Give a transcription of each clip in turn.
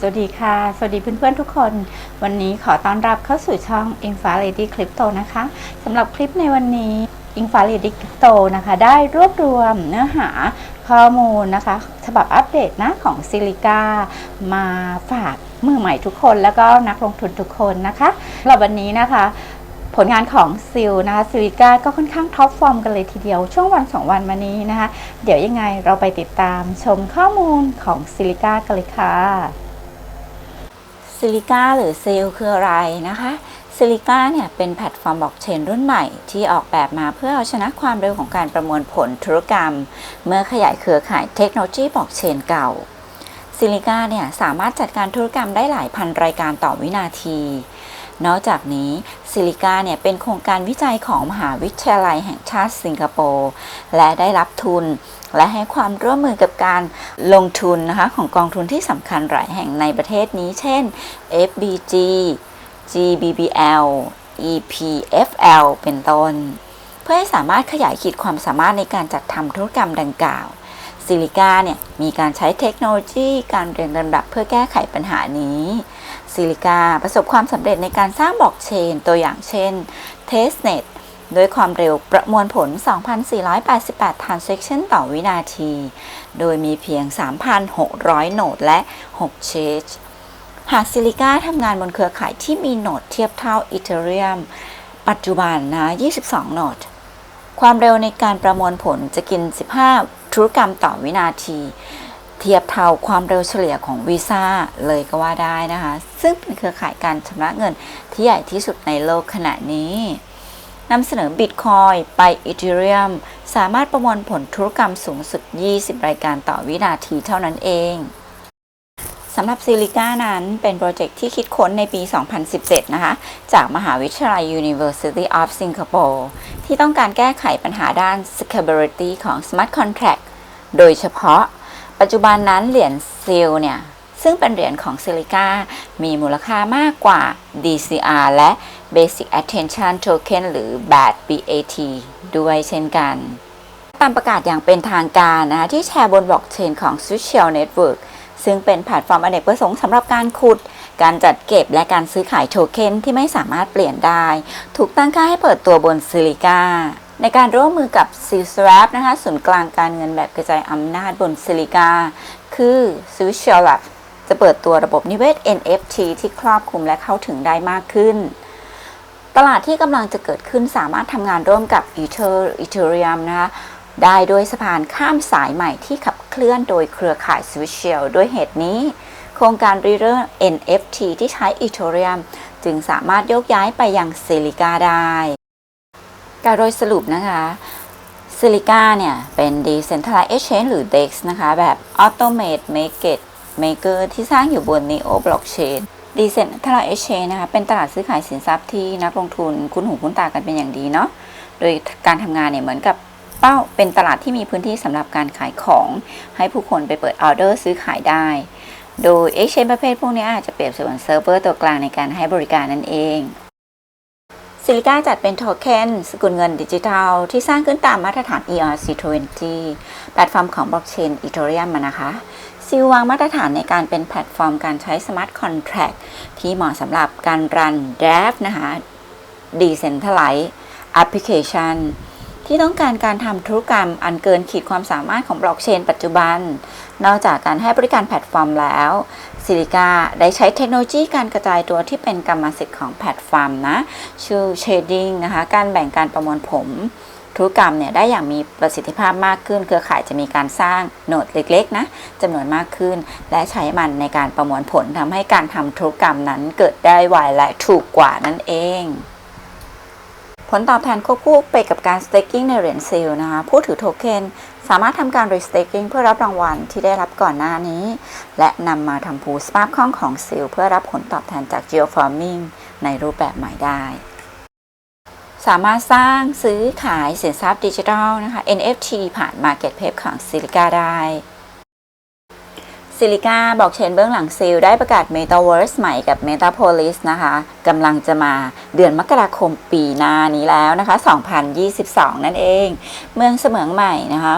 สวัสดีค่ะ สวัสดีเพื่อนๆทุกคน วันนี้ขอต้อนรับเข้าสู่ช่อง i n f a Lady Crypto นะคะสำหรับคลิปในวันนี้ i n f a Lady Crypto นะคะ ได้รวบรวมเนื้อหาข้อมูลนะคะ ฉบับอัปเดตนะของซิลิก้ามาฝากมือใหม่ทุกคนแล้วก็นักลงทุนทุกคนนะคะสำหรับวันนี้นะคะผลงานของซิลนะคะซิลิก้าก็ค่อนข้างท็อปฟอร์มกันเลยทีเดียว ช่วงวัน 2 วันมานี้นะคะ เดี๋ยวยังไงเราไปติดตามชมข้อมูลของซิลิก้ากันเลยค่ะ ซิลิก้าหรือซิลคืออะไรนะคะซิลิก้าเนี่ยเป็นแพลตฟอร์มบล็อกเชนรุ่นใหม่ที่ออกแบบมาเพื่อเอาชนะความเร็วของการประมวลผลธุรกรรม เมื่อขยายเครือข่ายเทคโนโลยีบล็อกเชนเก่าซิลิก้าเนี่ยสามารถจัดการธุรกรรมได้หลายพันรายการต่อวินาที นอกจากนี้ซิลิกาเนี่ยเป็นโครงการวิจัยของมหาวิทยาลัยแห่งชาติสิงคโปร์และได้รับทุน และให้ความร่วมมือกับการลงทุนนะคะของกองทุนที่สำคัญหลายแห่งในประเทศนี้ เช่น FBG GBBL EPFL เป็นต้น เพื่อให้สามารถขยายขีดความสามารถในการจัดทำธุรกรรมดังกล่าวซิลิกาเนี่ยมีการใช้เทคโนโลยีการเรียงลำดับเพื่อแก้ไขปัญหานี้ ซิลิก้าประสบความสำเร็จในการสร้างบล็อกเชน ตัวอย่างเช่น Testnet ด้วยความเร็วประมวลผล 2,488 transaction ต่อวินาที โดยมีเพียง 3,600โหนดและ 6 เชจหากซิลิก้าทำงานบนเครือข่ายที่มีโหนดเทียบเท่าอีเทเรียม ปัจจุบันนะ 22 โหนด ความเร็วในการประมวลผลจะกิน 15 ธุรกรรมต่อวินาที เทียบเท่าความเร็วเฉลี่ยของวีซ่าเลยก็ว่าได้นะคะ ซึ่งเป็นเครือข่ายการชำระเงินที่ใหญ่ที่สุดในโลกขณะนี้นำเสนอบิตคอยไปอีเทเรียมสามารถประมวลผลธุรกรรมสูงสุด 20 รายการต่อวินาทีเท่านั้นเองสำหรับซิลิก้านั้นเป็นโปรเจกต์ที่คิดค้นในปี 2017 นะคะ จากมหาวิทยาลัย University of Singapore ที่ต้องการแก้ไขปัญหาด้าน scalability ของ smart contract โดยเฉพาะ ปัจจุบันนั้นเหรียญซิลเนี่ย ซึ่งเป็นเหรียญของซิลิก้ามีมูลค่ามากกว่า DCR และ Basic Attention Token หรือ BAT BAT ด้วยเช่นกัน ตามประกาศอย่างเป็นทางการนะคะที่แชร์บนบล็อกเชนของ Social Network ซึ่งเป็นแพลตฟอร์มอเนกประสงค์สำหรับการขุด การจัดเก็บและการซื้อขายโทเค็นที่ไม่สามารถเปลี่ยนได้ ถูกตั้งค่าให้เปิดตัวบนซิลิก้า ในการร่วมมือกับ s e s w a p นะคะศูนย์กลางการเงินแบบกระจายอำนาจบนซิลิกา คือ s w i s h l a b จะเปิดตัวระบบนิเวศ NFT ที่ครอบคลุมและเข้าถึงได้มากขึ้น ตลาดที่กำลังจะเกิดขึ้นสามารถทำงานร่วมกับ Ether Ethereum นะคะได้โดยสะพานข้ามสายใหม่ที่ขับเคลื่อนโดยเครือข่าย Switchell ด้วยเหตุนี้ โครงการรีเริ่ม NFT ที่ใช้ Ethereum จึงสามารถโยกย้ายไปยัง Silica ได้ การโดยสรุปนะคะ Silica เนี่ย เป็น Decentralized Exchange หรือ DEX นะคะ แบบ Automate Market Maker ที่สร้างอยู่บน Neo Blockchain Decentralized Exchange นะคะ เป็นตลาดซื้อขายสินทรัพย์ที่นักลงทุนคุ้นหูคุ้นตากันเป็นอย่างดีเนาะโดยการทำงานเนี่ย เหมือนกับเป้าเป็นตลาดที่มีพื้นที่สำหรับการขายของให้ผู้คนไปเปิดออเดอร์ซื้อขายได้ โดย Exchange ประเภทพวกนี้อาจจะเปรียบเสมือนเซิร์ฟเวอร์ตัวกลางในการให้บริการนั่นเอง ซิลิก้าจัดเป็นโทเค็นสกุลเงินดิจิทัล ที่สร้างขึ้นตามมาตรฐาน ERC20 แพลตฟอร์มของบล็อกเชนอีเทเรียมนะคะซิลวางมาตรฐานในการเป็นแพลตฟอร์มการใช้สมาร์ทคอนแท็กที่เหมาะสำหรับการรัน d r a f นะคะ Decentralized Application ที่ต้องการการทำธุรกรรมอันเกินขีดความสามารถของบล็อกเชนปัจจุบัน นอกจากการให้บริการแพลตฟอร์มแล้วซิลิก้าได้ใช้เทคโนโลยีการกระจายตัวที่เป็นกรรมสิทธิ์ของแพลตฟอร์มนะชื่อเชดดิ้งนะคะการแบ่งการประมวลผมธุรกรรมเนี่ยได้อย่างมีประสิทธิภาพมากขึ้น เครือข่ายจะมีการสร้างโนดเล็กๆนะจำนวนมากขึ้น และใช้มันในการประมวลผลทำให้การทำธุรกรรมนั้นเกิดได้ไวและถูกกว่านั่นเอง ผลตอบแทนควบคู่ไปกับการ staking ในเหรียญซิลนะคะผู้ถือโทเค็นสามารถทำการ restaking เพื่อรับรางวัลที่ได้รับก่อนหน้านี้ และนำมาทำพูสภาพคล่องของซิลเพื่อรับผลตอบแทนจาก geofarming ในรูปแบบใหม่ได้ สามารถสร้างซื้อขายสินทรัพย์ดิจิทัลนะคะ NFT ผ่าน Marketplace ของ Silica ได้ ซิลิก้าบอกเชนเบื้องหลังซิลได้ประกาศ Metaverse ใหม่กับ Metapolis นะคะกำลังจะมาเดือนมกราคมปีหน้านี้แล้วนะคะ 2022 นั่นเอง เมืองเสมืองใหม่นะคะ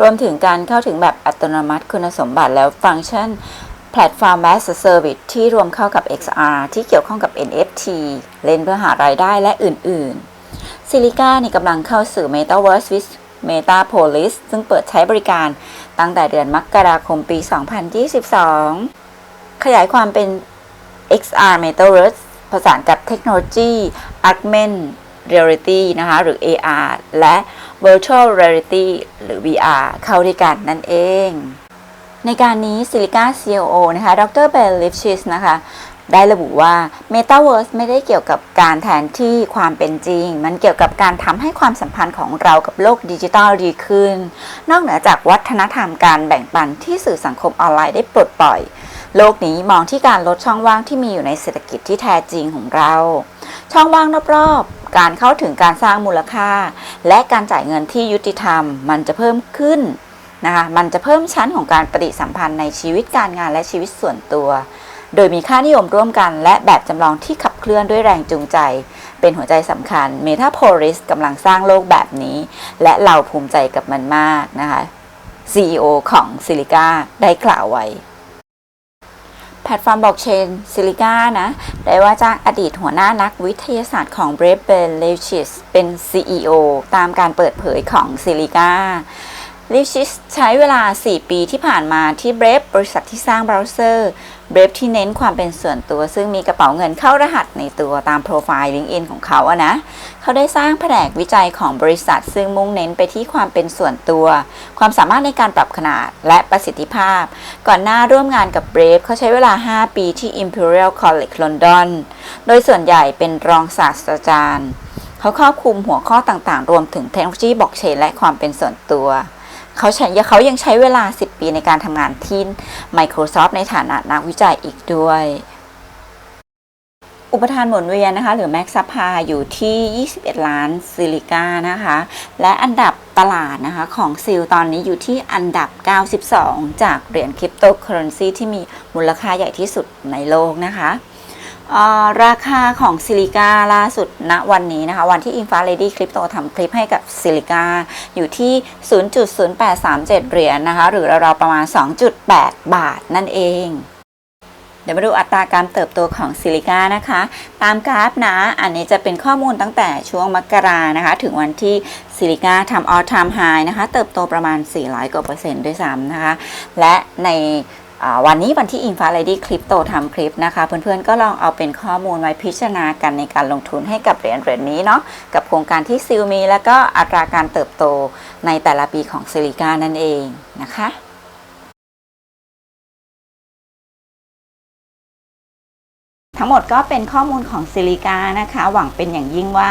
รวมถึงการเข้าถึงแบบอัตโนมัติคุณสมบัติแล้วฟังก์ชันแพลตฟอร์ม as a Service ที่รวมเข้ากับ XR ที่เกี่ยวข้องกับ NFT เล่นเพื่อหารายได้และอื่นๆซิลิก้านี่กำลังเข้าสู่ Metaverse with Metapolis ซึ่งเปิดใช้บริการ ตั้งแต่เดือนมกราคมปี 2022 ขยายความเป็น XR Metaverse ผสานกับเทคโนโลยี Augmented Reality นะคะ หรือ AR และ Virtual Reality หรือ VR เข้าด้วยกันนั่นเอง ในการนี้ซิลิก้า COO นะคะ ดรเบลลิฟชิสนะคะ ได้ระบุว่า Metaverse ไม่ได้เกี่ยวกับการแทนที่ความเป็นจริง มันเกี่ยวกับการทำให้ความสัมพันธ์ของเรากับโลกดิจิทัลดีขึ้น นอกเหนือจากวัฒนธรรมการแบ่งปันที่สื่อสังคมออนไลน์ได้ปลดปล่อย โลกนี้มองที่การลดช่องว่างที่มีอยู่ในเศรษฐกิจที่แท้จริงของเรา ช่องว่างรอบๆ การเข้าถึงการสร้างมูลค่า และการจ่ายเงินที่ยุติธรรม มันจะเพิ่มขึ้นนะคะ มันจะเพิ่มชั้นของการปฏิสัมพันธ์ในชีวิตการงานและชีวิตส่วนตัว โดยมีค่านิยมร่วมกันและแบบจำลองที่ขับเคลื่อนด้วยแรงจูงใจ เป็นหัวใจสำคัญ Metapolis กำลังสร้างโลกแบบนี้ และเราภูมิใจกับมันมากนะคะ CEO ของ Silica ได้กล่าวไว้แพลตฟอร์มบล็อกเชนซิลิก้านะ ได้ว่าจ้างอดีตหัวหน้านักวิทยาศาสตร์ของ b r a v e b e l l e c h i s เป็น CEO ตามการเปิดเผยของซิลิก้า ลิฟชิสใช้เวลา 4 ปีที่ผ่านมาที่ Brave บริษัทที่สร้างเบราว์เซอร์ Brave ที่เน้นความเป็นส่วนตัว ซึ่งมีกระเป๋าเงินเข้ารหัสในตัวตามโปรไฟล์ LinkedIn ของเขาอะนะ เขาได้สร้างแผนกวิจัยของบริษัท ซึ่งมุ่งเน้นไปที่ความเป็นส่วนตัว ความสามารถในการปรับขนาดและประสิทธิภาพ ก่อนหน้าร่วมงานกับ Brave เขาใช้เวลา 5 ปีที่ Imperial College London โดยส่วนใหญ่เป็นรองศาสตราจารย์ เขาครอบคลุมหัวข้อต่างๆ รวมถึงเทคโนโลยีบล็อกเชนและความเป็นส่วนตัว เขาใช้เขายังใช้เวลา 10 ปีในการทำงานที่ Microsoft ในฐานะนักวิจัยอีกด้วย อุปทานหมุนเวียนนะคะ หรือ Max s u p p l y อยู่ที่ 21 ล้านซิลิก้านะคะ และอันดับตลาดนะคะของซิลตอนนี้อยู่ที่อันดับ 92 จากเหรียญคริปโตเคอเรนซีที่มีมูลค่าใหญ่ที่สุดในโลกนะคะ ราคาของซิลิกาล่าสุดณวันนี้นะคะ วันที่ i n f a r e d y Crypto ทำคลิปให้กับซิลิกาอยู่ที่ 0.0837 เหรียญนะคะ หรือราวๆประมาณ 2.8 บาทนั่นเอง เดี๋ยวมาดูอัตราการเติบโตของซิลิกานะคะ ตามกราฟนะ อันนี้จะเป็นข้อมูลตั้งแต่ช่วงมกรานะคะ ถึงวันที่ซิลิกาทำออทามไฮนะคะ เติบโตประมาณ 400 กว่าเปอร์เซ็นต์ด้วยซ้ำนะคะ และใน วันนี้วันที่ i n f a r e d y Crypto ทำคลิปนะคะ เพื่อนๆก็ลองเอาเป็นข้อมูลไว้พิจารณากันในการลงทุนให้กับเหรียญเหรียญนี้เนาะกับโครงการที่ซิลมี แล้วก็อัตราการเติบโตในแต่ละปีของซิลิกานั่นเองนะคะทั้งหมดก็เป็นข้อมูลของซิลิกานะคะ หวังเป็นอย่างยิ่งว่า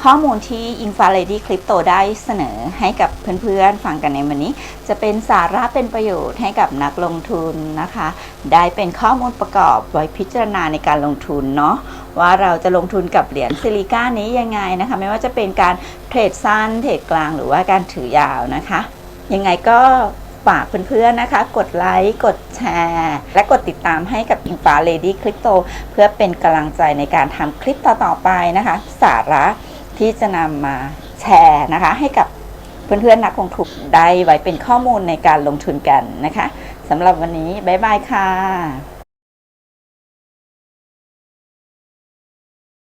ข้อมูลที่ i n f a r e d y Crypto ได้เสนอให้กับเพื่อนๆ ฟังกันในวันนี้ จะเป็นสาระเป็นประโยชน์ให้กับนักลงทุนนะคะ ได้เป็นข้อมูลประกอบไว้พิจารณาในการลงทุนเนาะว่าเราจะลงทุนกับเหรียญซิลิก้านี้ยังไงนะคะ ไม่ว่าจะเป็นการเทรดสั้น เทรดกลางหรือว่าการถือยาวนะคะ ยังไงก็ฝากเพื่อนๆนะคะ กดไลค์ กดแชร์ และกดติดตามให้กับ i n f a Lady Crypto เพื่อเป็นกำลังใจในการทำคลิปต่อๆไปนะคะ สาระ ที่จะนำมาแชร์นะคะ ให้กับเพื่อนๆนักลงทุนได้ไว้เป็นข้อมูลในการลงทุนกันนะคะสำหรับวันนี้บ๊ายบายค่ะ